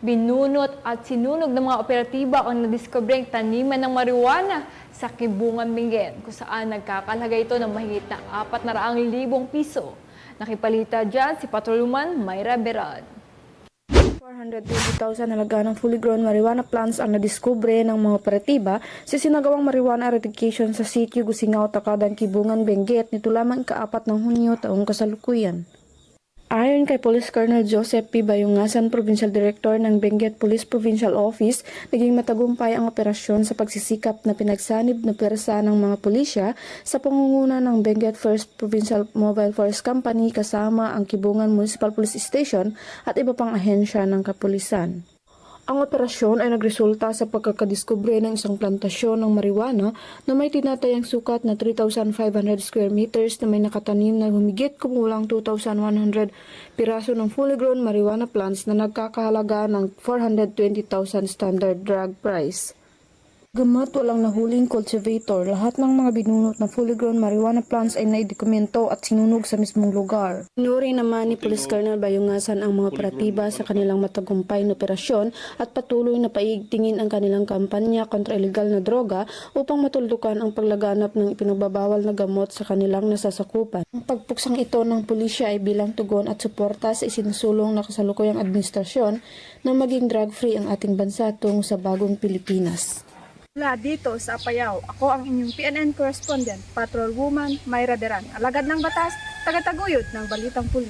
Binunot at sinunog ng mga operatiba ang nadiskubreng taniman ng marijuana sa Kibungan Benguet kung saan nagkakalaga ito ng mahigit na 400,000 piso. Nakipalita dyan si Patrolman Mayra Berad. 420,000 halaga ng fully grown marijuana plants ang nadiskubre ng mga operatiba sa sinagawang marijuana eradication sa sitio Gusingaw, Takadan, Kibungan, Benguet nito lamang kaapat ng Hunyo taong kasalukuyan. Ayon kay Police Colonel Joseph P. Bayungasan, Provincial Director ng Benguet Police Provincial Office, naging matagumpay ang operasyon sa pagsisikap na pinagsanib na pwersa ng mga pulisya sa pangunguna ng Benguet First Provincial Mobile Force Company kasama ang Kibungan Municipal Police Station at iba pang ahensya ng kapulisan. Ang operasyon ay nagresulta sa pagkakadiskubre ng isang plantasyon ng marijuana na may tinatayang sukat na 3,500 square meters na may nakatanim na humigit kumulang 2,100 piraso ng fully grown marijuana plants na nagkakahalaga ng 420,000 standard drug price. Gamat walang nahuling cultivator, lahat ng mga binunot na fully grown marijuana plants ay naidokumento at sinunog sa mismong lugar. Inuri naman ni Police Colonel Bayungasan ang mga operatiba sa kanilang matagumpay na operasyon at patuloy na paigtingin ang kanilang kampanya kontra ilegal na droga upang matuldukan ang paglaganap ng ipinagbabawal na gamot sa kanilang nasasakupan. Ang pagpuksang ito ng pulisya ay bilang tugon at suporta sa isinusulong na kasalukuyang administrasyon na maging drug-free ang ating bansa tungo sa bagong Pilipinas. Mula dito sa Apayao, ako ang inyong PNN correspondent, Patrolwoman Mayra Deran, alagad ng batas, tagataguyod ng Balitang Pulis.